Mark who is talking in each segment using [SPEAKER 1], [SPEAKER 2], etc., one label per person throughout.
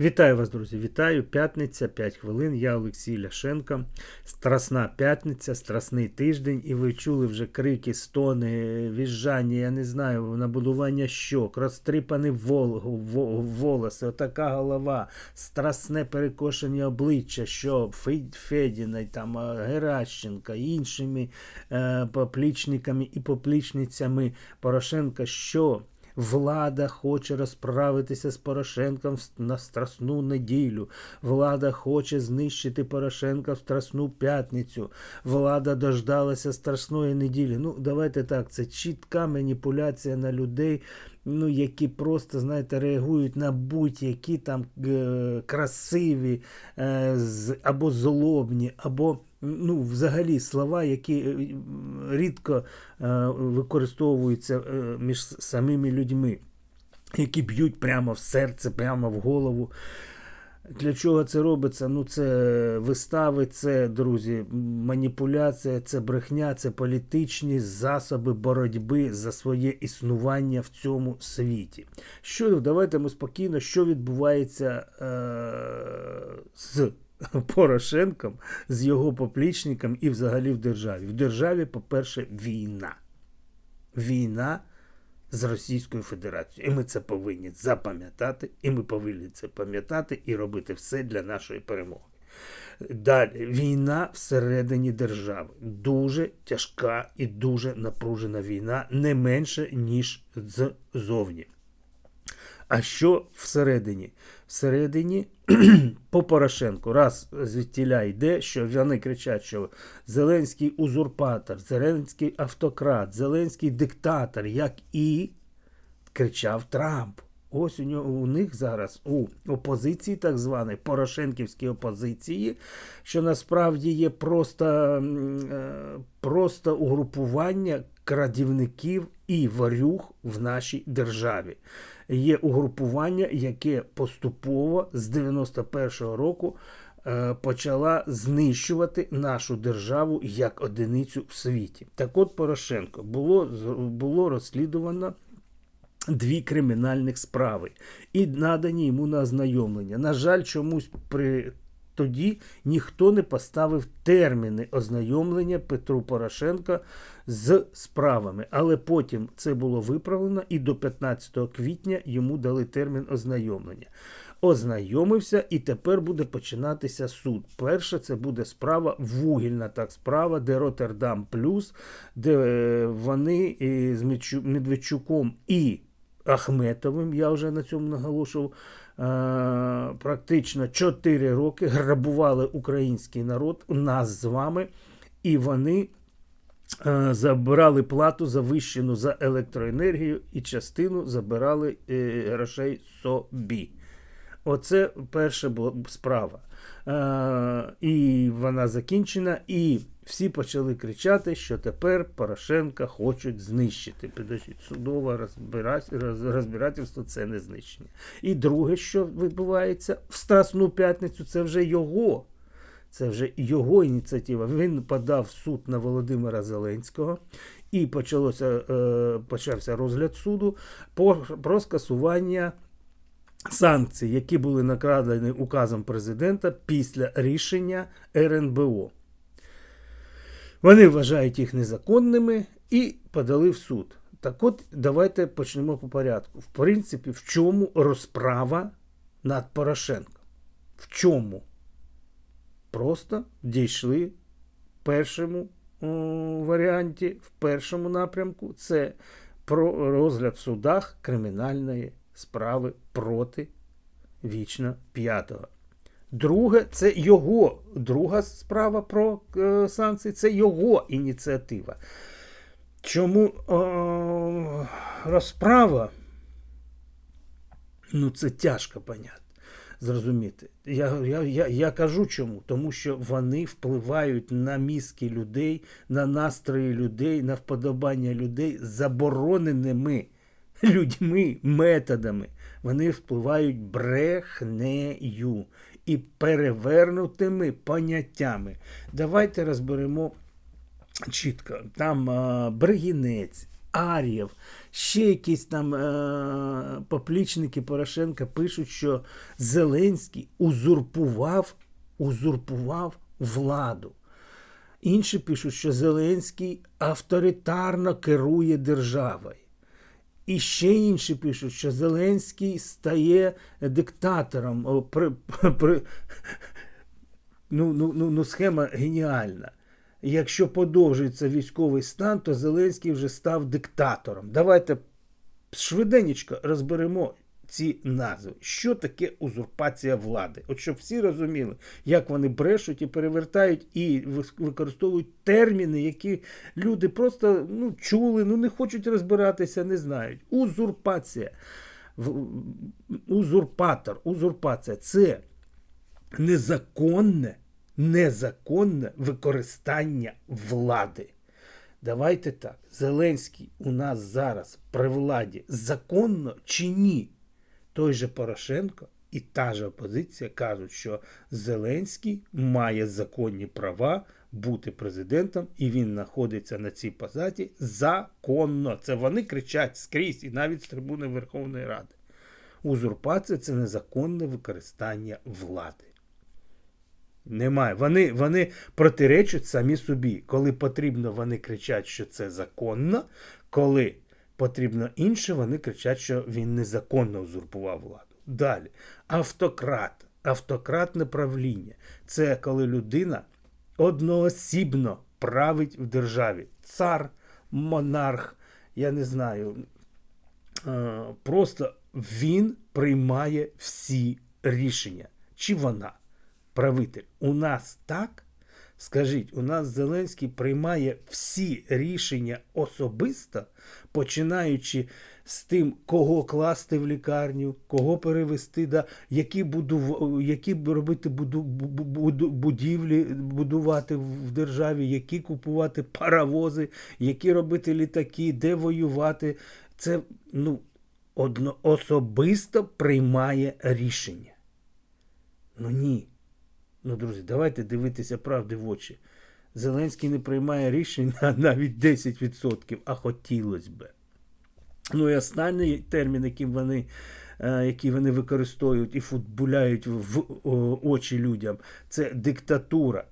[SPEAKER 1] Вітаю вас, друзі! Вітаю! П'ятниця, 5 хвилин. Я Олексій Ляшенко. Страсна п'ятниця, страсний тиждень, і ви чули вже крики, стони, віжжання, я не знаю, набудування щок, розтріпані вол, во- волоси, отака голова, страсне перекошені обличчя, що Федіна, там, Геращенка, іншими е, поплічниками і поплічницями Порошенка, що Влада хоче розправитися з Порошенком на страсну неділю. Влада хоче знищити Порошенка в страсну п'ятницю. Влада дождалася страсної неділі. Ну, давайте так, це чітка маніпуляція на людей, ну, які просто, знаєте, реагують на будь-які там е, красиві е, або злобні, або ну, взагалі слова, які е, рідко е, використовуються е, між самими людьми, які б'ють прямо в серце, прямо в голову. Для чого це робиться? Ну, це вистави, це, друзі, маніпуляція, це брехня, це політичні засоби боротьби за своє існування в цьому світі. Що давайте ми спокійно, що відбувається е- з Порошенком, з його поплічником і взагалі в державі. В державі, по-перше, війна. Війна з Російською Федерацією. І ми це повинні запам'ятати, і ми повинні це пам'ятати і робити все для нашої перемоги. Далі, війна всередині держави. Дуже тяжка і дуже напружена війна, не менше, ніж ззовні. А що всередині? Всередині по Порошенку, раз звідтіля йде, що вони кричать, що Зеленський узурпатор, Зеленський автократ, Зеленський диктатор, як і кричав Трамп. Ось у нього у них зараз у опозиції, так званої Порошенківській опозиції, що насправді є просто, е, просто угрупування крадівників і варюг в нашій державі. Є угрупування, яке поступово з 91-го року е, почала знищувати нашу державу як одиницю в світі. Так от Порошенко було, було розслідувано дві кримінальних справи і надані йому на ознайомлення. На жаль, чомусь при тоді ніхто не поставив терміни ознайомлення Петру Порошенка з справами. Але потім це було виправлено, і до 15 квітня йому дали термін ознайомлення. Ознайомився, і тепер буде починатися суд. Перше, це буде справа, вугільна так справа, де Роттердам Плюс, де е, вони е, з Медведчуком і Ахметовим, я вже на цьому наголошував, практично 4 роки грабували український народ, нас з вами, і вони е, забирали плату завищену за електроенергію і частину забирали е, грошей собі. Оце перша була справа. Е, і вона закінчена, і всі почали кричати, що тепер Порошенка хочуть знищити. Підождіть, судове розбира- розбирательство це не знищення. І друге, що відбувається в Страсну п'ятницю, це вже його. Це вже його ініціатива. Він подав суд на Володимира Зеленського, і почалося, е, почався розгляд суду про скасування санкцій, які були накладені указом президента після рішення РНБО. Вони вважають їх незаконними і подали в суд. Так от, давайте почнемо по порядку. В принципі, в чому розправа над Порошенком? В чому? Просто дійшли в першому варіанті, в першому напрямку. Це про розгляд в судах кримінальної справи проти вічно п'ятого. Друге, це його друга справа про е, санкції, це його ініціатива. Чому е, розправа? Ну, це тяжко поняти, зрозуміти. Я, я, я, я кажу чому? Тому що вони впливають на мізки людей, на настрої людей, на вподобання людей забороненими людьми, методами. Вони впливають брехнею і перевернутими поняттями. Давайте розберемо чітко. Там а, Бригінець, Ар'єв, ще якісь там е- поплічники Порошенка пишуть, що Зеленський узурпував, узурпував владу. Інші пишуть, що Зеленський авторитарно керує державою. І ще інші пишуть, що Зеленський стає диктатором. При, при, ну, ну, ну, ну, схема геніальна. Якщо подовжується військовий стан, то Зеленський вже став диктатором. Давайте швиденечко розберемо ці назви. Що таке узурпація влади? От щоб всі розуміли, як вони брешуть і перевертають і використовують терміни, які люди просто ну, чули, ну не хочуть розбиратися, не знають. Узурпація. Узурпатор, узурпація це незаконне, незаконне використання влади. Давайте так. Зеленський у нас зараз при владі законно чи ні? Той же Порошенко і та же опозиція кажуть, що Зеленський має законні права бути президентом, і він знаходиться на цій посаді законно. Це вони кричать скрізь і навіть з трибуни Верховної Ради. Узурпація це незаконне використання влади. Немає. Вони, вони протиречать самі собі. Коли потрібно, вони кричать, що це законно. Коли потрібно інше, вони кричать, що він незаконно узурпував владу. Далі. Автократ. Автократне правління. Це коли людина одноосібно править в державі. Цар, монарх, я не знаю. е, Просто він приймає всі рішення. Чи вона? правитель. У нас так? Скажіть, у нас Зеленський приймає всі рішення особисто, починаючи з тим, кого класти в лікарню, кого перевести, да, які, будув... які робити буду... будівлі, будувати в державі, які купувати паровози, які робити літаки, де воювати. Це ну, одно... особисто приймає рішення. Ну ні. Ну, друзі, давайте дивитися правди в очі. Зеленський не приймає рішень на навіть 10%, а хотілося б. Ну і останній термін, вони, е, який вони використовують і футбуляють в очі людям, це диктатура.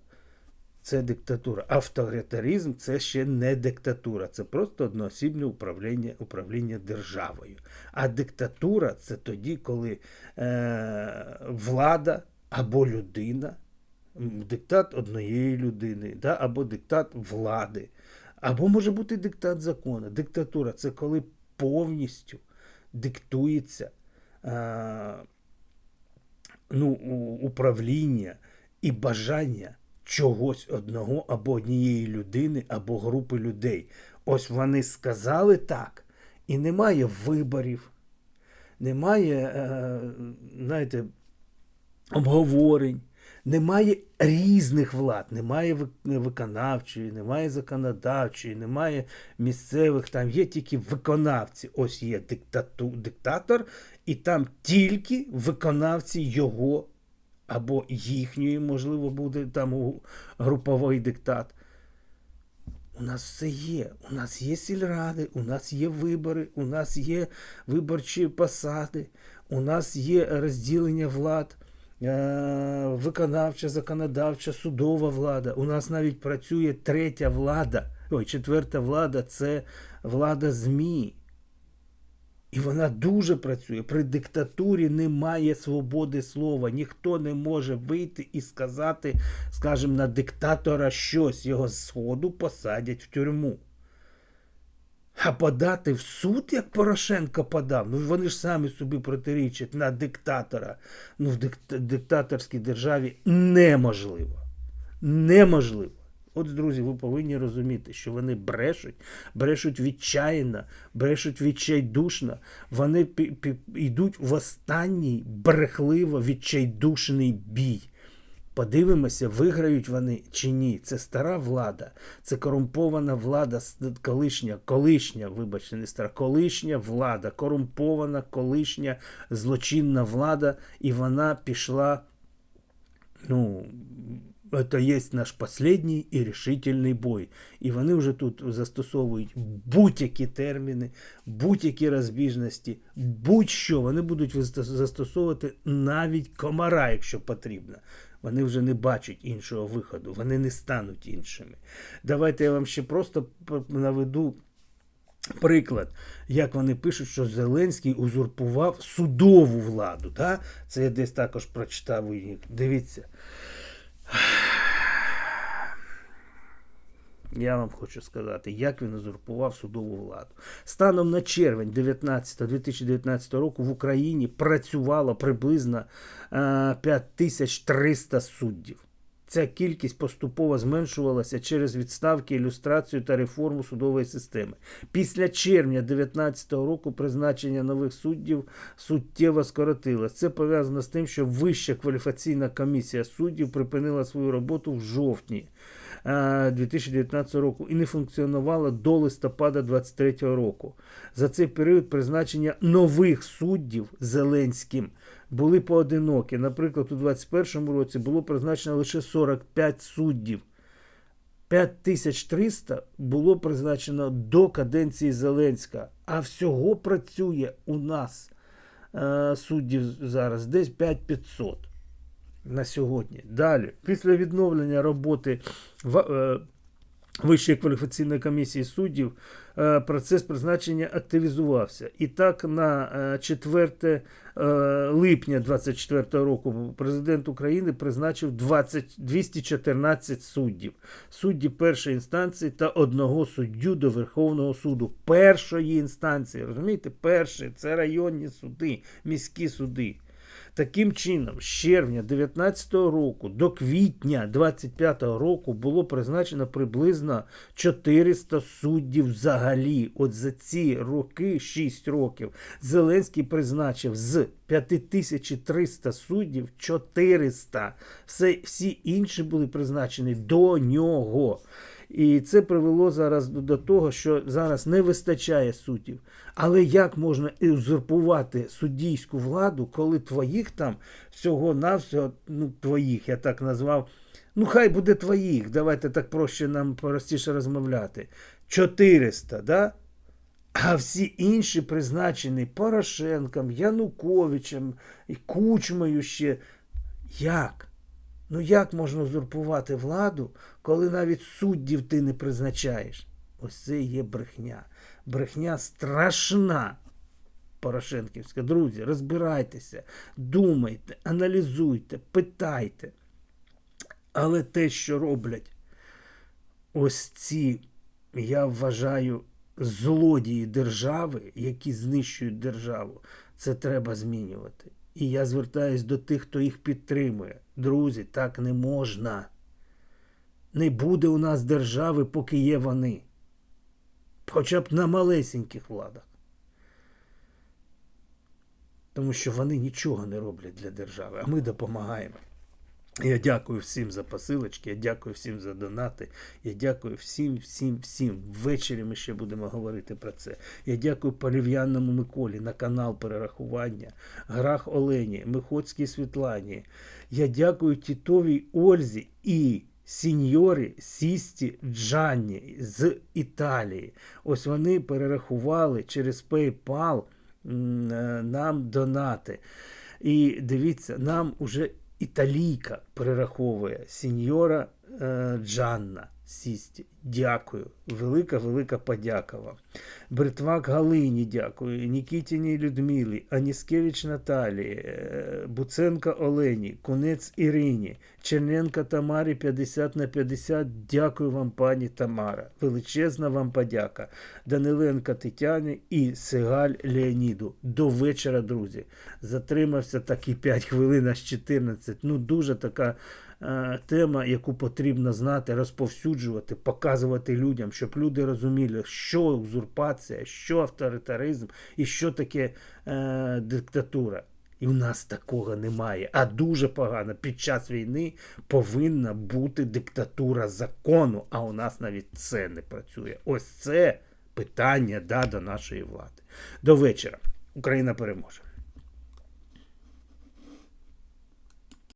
[SPEAKER 1] Це диктатура. Авторитаризм це ще не диктатура, це просто одноосібне управління, управління державою. А диктатура це тоді, коли е, влада або людина, диктат однієї людини, да, або диктат влади, або може бути диктат закону. Диктатура це коли повністю диктується е, ну, управління і бажання чогось одного або однієї людини, або групи людей. Ось вони сказали так, і немає виборів, немає, е, знаєте, обговорень, немає різних влад, немає виконавчої, немає законодавчої, немає місцевих, там є тільки виконавці. Ось є диктату, диктатор, і там тільки виконавці його або їхньої, можливо, буде там груповий диктат. У нас все є. У нас є сільради, у нас є вибори, у нас є виборчі посади, у нас є розділення влад, виконавча, законодавча, судова влада. У нас навіть працює третя влада, ой, четверта влада це влада ЗМІ. І вона дуже працює. При диктатурі немає свободи слова. Ніхто не може вийти і сказати, скажімо, на диктатора щось. Його з сходу посадять в тюрму. А подати в суд, як Порошенко подав, ну вони ж самі собі протирічать на диктатора. Ну, в дикт- диктаторській державі неможливо. Неможливо. От, друзі, ви повинні розуміти, що вони брешуть, брешуть відчаянно, брешуть відчайдушно. Вони йдуть в останній брехливо відчайдушний бій. Подивимося, виграють вони чи ні. Це стара влада, це корумпована влада, колишня, колишня, вибачте, не стара, колишня влада, корумпована, колишня злочинна влада, і вона пішла, ну, це є наш последній і рішительний бой. І вони вже тут застосовують будь-які терміни, будь-які розбіжності, будь-що вони будуть застосовувати навіть комара, якщо потрібно. Вони вже не бачать іншого виходу, вони не стануть іншими. Давайте я вам ще просто наведу приклад, як вони пишуть, що Зеленський узурпував судову владу. Да? Це я десь також прочитав у. Дивіться. Я вам хочу сказати, як він узурпував судову владу. Станом на червень 19, 2019 року в Україні працювало приблизно е, 5300 суддів. Ця кількість поступово зменшувалася через відставки, ілюстрацію та реформу судової системи. Після червня 2019 року призначення нових суддів суттєво скоротилось. Це пов'язано з тим, що Вища кваліфікаційна комісія суддів припинила свою роботу в жовтні е, 2019 року і не функціонувала до листопада 2023 року. За цей період призначення нових суддів Зеленським були поодинокі. Наприклад, у 2021 році було призначено лише 45 суддів. 5300 було призначено до каденції Зеленська, а всього працює у нас е, суддів зараз десь 5500 на сьогодні. Далі, після відновлення роботи е, Вищої кваліфікаційної комісії суддів е, процес призначення активізувався. І так, на е, 4 е, липня 2024 року президент України призначив 20, 214 суддів, судді першої інстанції та одного суддю до Верховного суду першої інстанції. Розумієте, перший це районні суди, міські суди. Таким чином, з червня 2019 року до квітня 2025 року було призначено приблизно 400 суддів взагалі. От за ці роки, 6 років, Зеленський призначив з 5300 суддів 400. Все, всі інші були призначені до нього. І це привело зараз до- того, що зараз не вистачає суддів. Але як можна узурпувати суддійську владу, коли твоїх там всього-навсього, ну, твоїх, я так назвав, ну хай буде твоїх, давайте так проще нам простіше розмовляти. 400, да? А всі інші призначені Порошенком, Януковичем, Кучмою ще. Як? Ну як можна узурпувати владу, коли навіть суддів ти не призначаєш? Ось це є брехня. Брехня страшна. Порошенківська. Друзі, розбирайтеся, думайте, аналізуйте, питайте. Але те, що роблять ось ці, я вважаю, злодії держави, які знищують державу, це треба змінювати. І я звертаюсь до тих, хто їх підтримує. Друзі, так не можна. Не буде у нас держави, поки є вони. Хоча б на малесеньких владах. Тому що вони нічого не роблять для держави, а ми допомагаємо. Я дякую всім за посилочки, я дякую всім за донати. Я дякую всім, всім, всім. Ввечері ми ще будемо говорити про це. Я дякую Полів'янному Миколі на канал перерахування, Грах Олені, Миходській Світлані. Я дякую Тітовій Ользі і сіньорі Сісті Джанні з Італії. Ось вони перерахували через PayPal е, нам донати. І дивіться, нам уже італійка перераховує сіньора е, Джанна Сісті. Дякую. Велика, велика подяка вам. Бритвак Галині дякую. Нікітіній Людмилі, Аніскевич Наталії, е, Буценка Олені, Кунець Ірині, Черненка Тамарі 50 на 50. Дякую вам, пані Тамара. Величезна вам подяка. Даниленка Тетяні і Сигаль Леоніду. До вечора, друзі. Затримався так і 5 хвилин, аж 14. Ну, дуже така е, тема, яку потрібно знати, розповсюджувати, показувати людям, щоб люди розуміли, що узурпація, що авторитаризм і що таке е, диктатура. І в нас такого немає. А дуже погано. Під час війни повинна бути диктатура закону, а у нас навіть це не працює. Ось це питання да, до нашої влади. До вечора. Україна переможе.